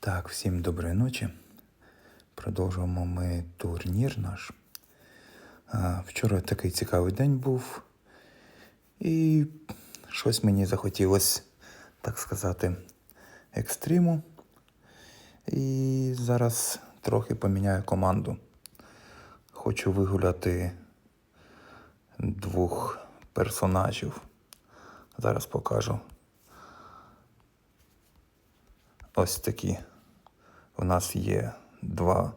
Так, всім доброї ночі. Продовжуємо ми турнір наш. Вчора такий цікавий день був. І щось мені захотілося, так сказати, екстриму. І зараз трохи поміняю команду. Хочу вигуляти двох персонажів. Зараз покажу. Ось такі. У нас є два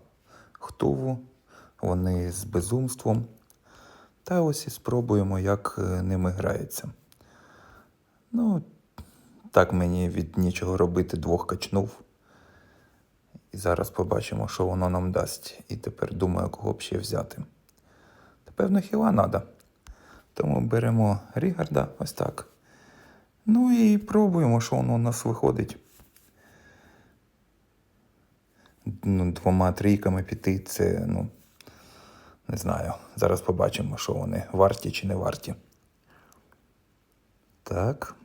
хтуву, вони з безумством. Та ось і спробуємо, як е, ними грається. Ну, так мені від нічого робити двох качнув. І зараз побачимо, що воно нам дасть. І тепер думаю, кого б ще взяти. Певно, хіла треба. Тому беремо Рігарда ось так. Ну і пробуємо, що воно у нас виходить. Ну, двома трійками піти, це, ну, не знаю. Зараз побачимо, що вони варті чи не варті. Так.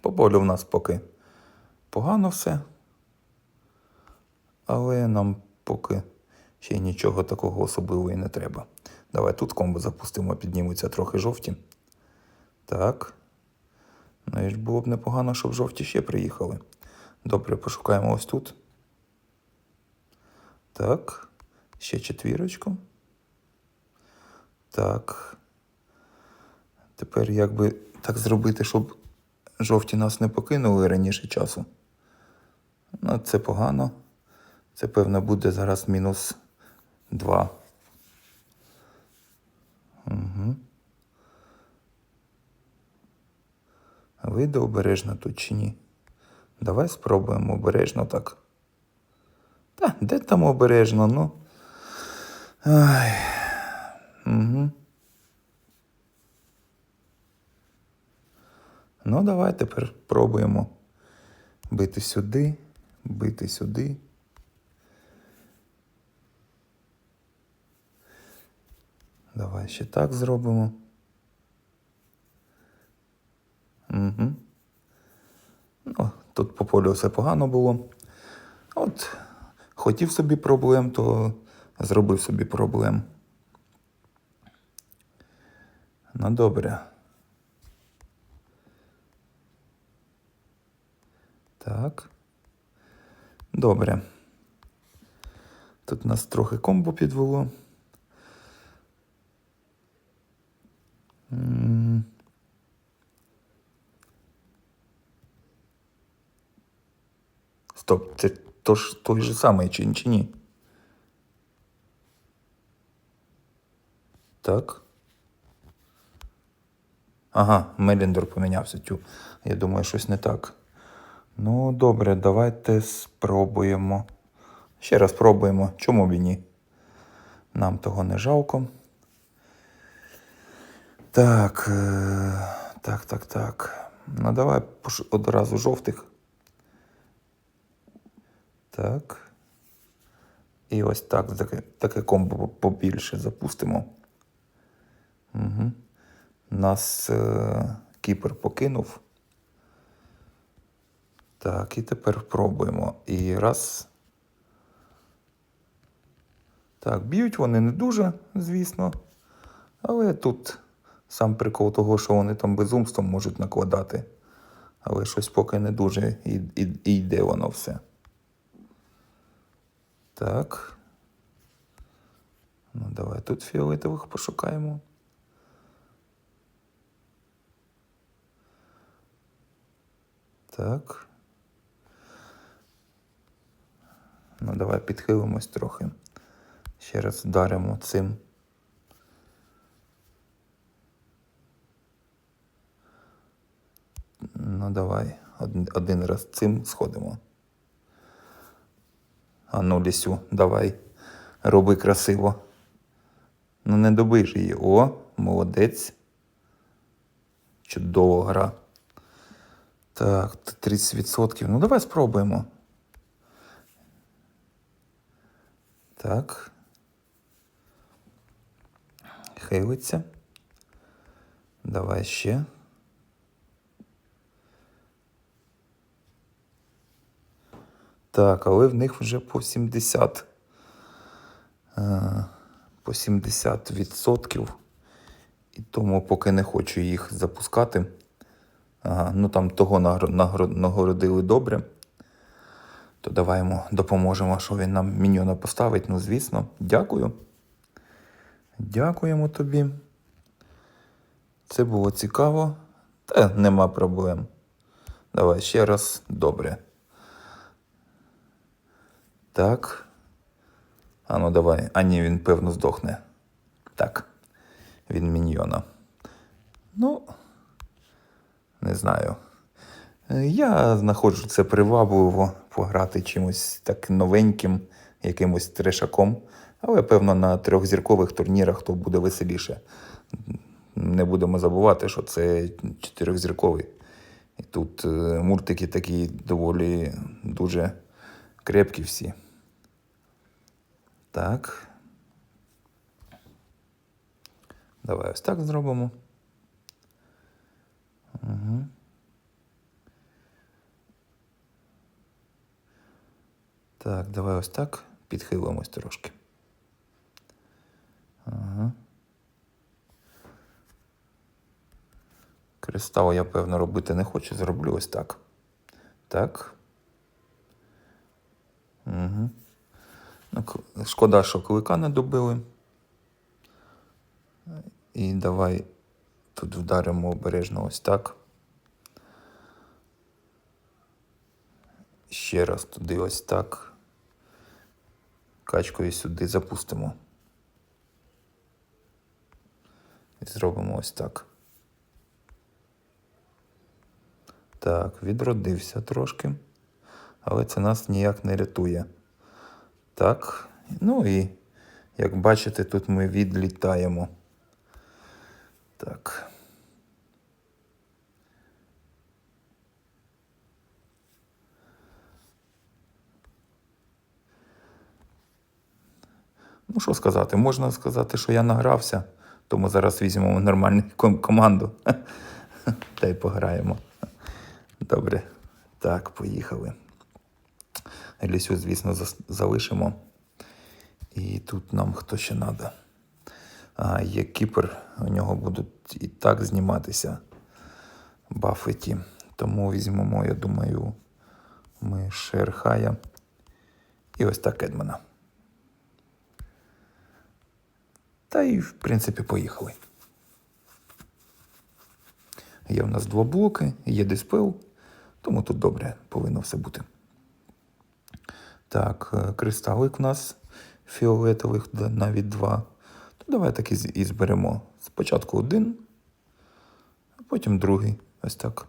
По полю в нас поки погано все. Але нам поки ще нічого такого особливого і не треба. Давай тут комбо запустимо, піднімуться трохи жовті. Так. Ну ж було б непогано, щоб жовті ще приїхали. Добре, пошукаємо ось тут. Так. Ще четвірочку. Так. Тепер як би так зробити, щоб жовті нас не покинули раніше часу. Ну, це погано. Це, певно, буде зараз мінус 2. Угу. Вийде обережно тут чи ні? Давай спробуємо обережно так. Та, де там обережно, ну. Ай. Угу. Ну, давай тепер пробуємо бити сюди, бити сюди. Давай ще так зробимо. Угу. Ну, тут по полю все погано було. От, хотів собі проблем, то зробив собі проблем. Ну, добре. Так. Добре. Тут нас трохи комбо підвело. Стоп, це то ж той же самий чи, чи ні? Так. Ага, Меліндор помінявся. Тю. Я думаю, щось не так. Ну, добре, давайте спробуємо. Ще раз спробуємо. Чому б і ні? Нам того не жалко. Так, е, так, так, так. Ну, давай одразу жовтих. Так. І ось так, таке, таке комбо побільше запустимо. Угу. Нас е, кіпер покинув. Так, і тепер пробуємо. І раз. Так, б'ють вони не дуже, звісно. Але тут сам прикол того, що вони там безумством можуть накладати. Але щось поки не дуже і, і, і йде воно все. Так. Ну, давай тут фіолетових пошукаємо. Так. Ну, давай підхилимось трохи. Ще раз вдаримо цим. Ну, давай. Один, раз цим сходимо. А ну, лісю, давай. Роби красиво. Ну, не добиш її. О, молодець. Чудова гра. Так, 30%. Ну, давай спробуємо. Так. Хилиться. Давай ще. Так, але в них вже по 70. Е, По 70%. І тому поки не хочу їх запускати. Ага, ну там того нагородили добре. То давай допоможемо, що він нам міньйона поставить. Ну, звісно, дякую. Дякуємо тобі. Це було цікаво. Та нема проблем. Давай ще раз добре. Так. А ну давай. А ні, він певно здохне. Так. Він міньйона. Ну, не знаю. Я знаходжу це привабливо пограти чимось так новеньким, якимось трешаком. Але, певно, на трьохзіркових турнірах то буде веселіше. Не будемо забувати, що це чотирьохзірковий. І тут е, мультики такі доволі дуже крепкі всі. Так. Давай ось так зробимо. Угу. Так, давай ось так. Підхилимось трошки. Ага. Кристал я, певно, робити не хочу, зроблю ось так. Так. Угу. Ну, шкода, що клика не добили. І давай тут вдаримо обережно ось так. Ще раз туди ось так. Качкою сюди запустимо. І зробимо ось так. Так, відродився трошки. Але це нас ніяк не рятує. Так. Ну і як бачите, тут ми відлітаємо. Так. Ну, що сказати? Можна сказати, що я награвся, тому зараз візьмемо нормальну команду. Та й пограємо. Добре. Так, поїхали. Елісю, звісно, залишимо. І тут нам хто ще треба. А, є кіпер, у нього будуть і так зніматися бафи ті. Тому візьмемо, я думаю, ми Шерхая. І ось так Едмана. Та і, в принципі, поїхали. Є в нас два блоки, є диспел, тому тут добре повинно все бути. Так, е, кристалик у нас фіолетових, навіть два. То давай так і, зберемо. Спочатку один, а потім другий. Ось так.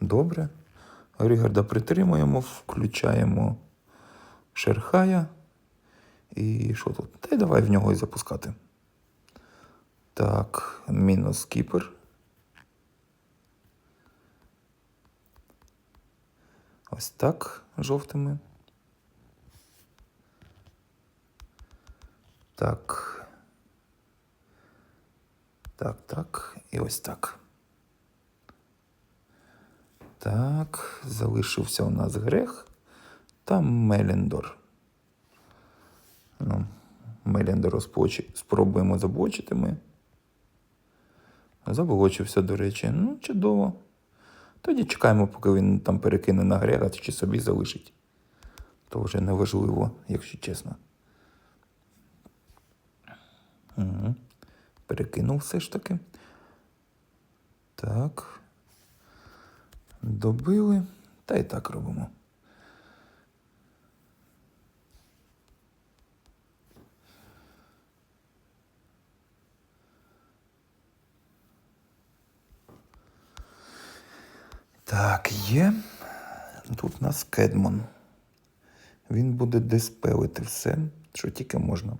Добре. Рігарда притримуємо, включаємо Шерхая. І що тут? Та й давай в нього і запускати. Так, мінус кіпер. Ось так жовтими. Так. Так, так. І ось так. Так, залишився у нас грех та Меліндор. Ну, Меліндору спочі- спробуємо заблочити ми. Заблочився, до речі. Ну, чудово. Тоді чекаємо, поки він там перекине на агрегат чи собі залишить. То вже не важливо, якщо чесно. Угу. Перекинув все ж таки. Так. Добили. Та й так робимо. Так, є. Тут у нас Кедмон. Він буде диспелити все, що тільки можна.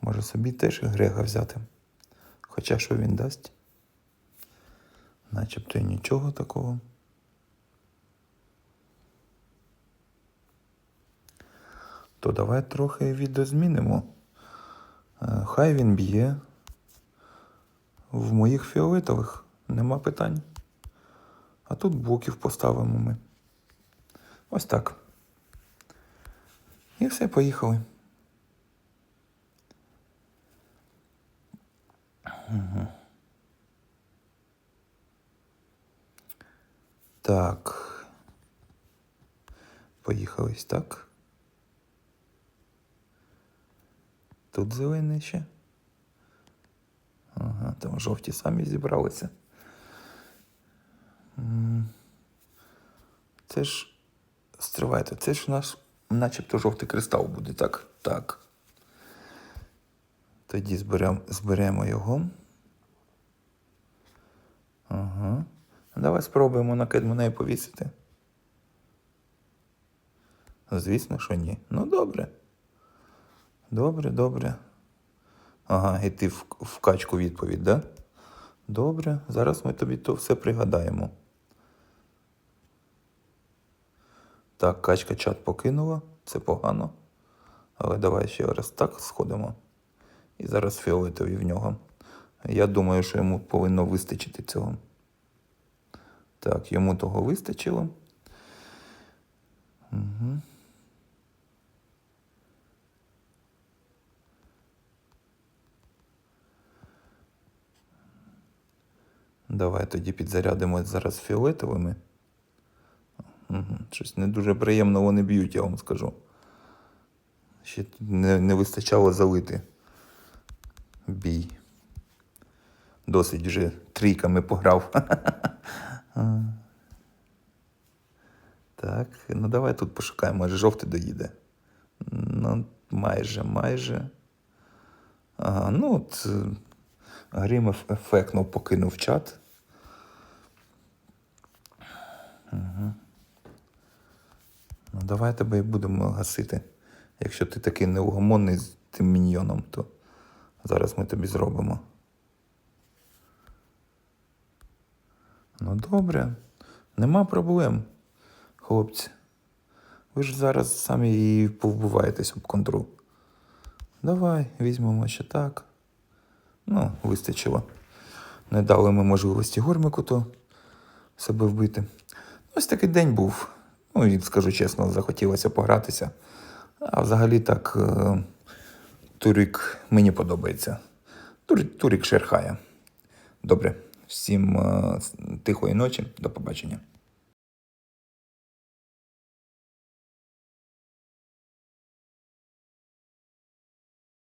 Може собі теж Грега взяти. Хоча що він дасть? Начебто і нічого такого. То давай трохи відозмінимо. Е, Хай він б'є. В моїх фіолетових нема питань. А тут блоків поставимо ми. Ось так. І все, поїхали. Мгм. Так. Поїхали ось так. Тут зелений ще. Ага, там жовті самі зібралися. Це ж. Стривайте, це ж у нас начебто жовтий кристал буде, так? Так. Тоді зберемо, зберемо його. Ага. Давай спробуємо на кедмуней повісити. Звісно, що ні. Ну, добре. Добре, добре. Ага, і ти в, в качку відповідь, да? Добре, зараз ми тобі то все пригадаємо. Так, качка чат покинула, це погано. Але давай ще раз так сходимо. І зараз фіолетові в нього. Я думаю, що йому повинно вистачити цього. Так, йому того вистачило. Давай тоді підзарядимо зараз фіолетовими. Угу. Щось не дуже приємно вони б'ють, я вам скажу. Ще не, не вистачало залити бій. Досить вже трійками пограв. Так, ну давай тут пошукаємо, може жовтий доїде. Ну, майже, майже. Ага, ну от е, Грім ефектно покинув чат. Угу. Ну, давай тебе і будемо гасити. Якщо ти такий неугомонний з тим міньйоном, то зараз ми тобі зробимо. Ну добре, нема проблем, хлопці. Ви ж зараз самі і повбиваєтесь об контру. Давай, візьмемо ще так. Ну, вистачило. Не дали ми можливості гормику то себе вбити. Ось такий день був. Ну, і скажу чесно, захотілося погратися. А взагалі так, е, Турік мені подобається. Тур, Турік шерхає. Добре, всім е, тихої ночі, до побачення.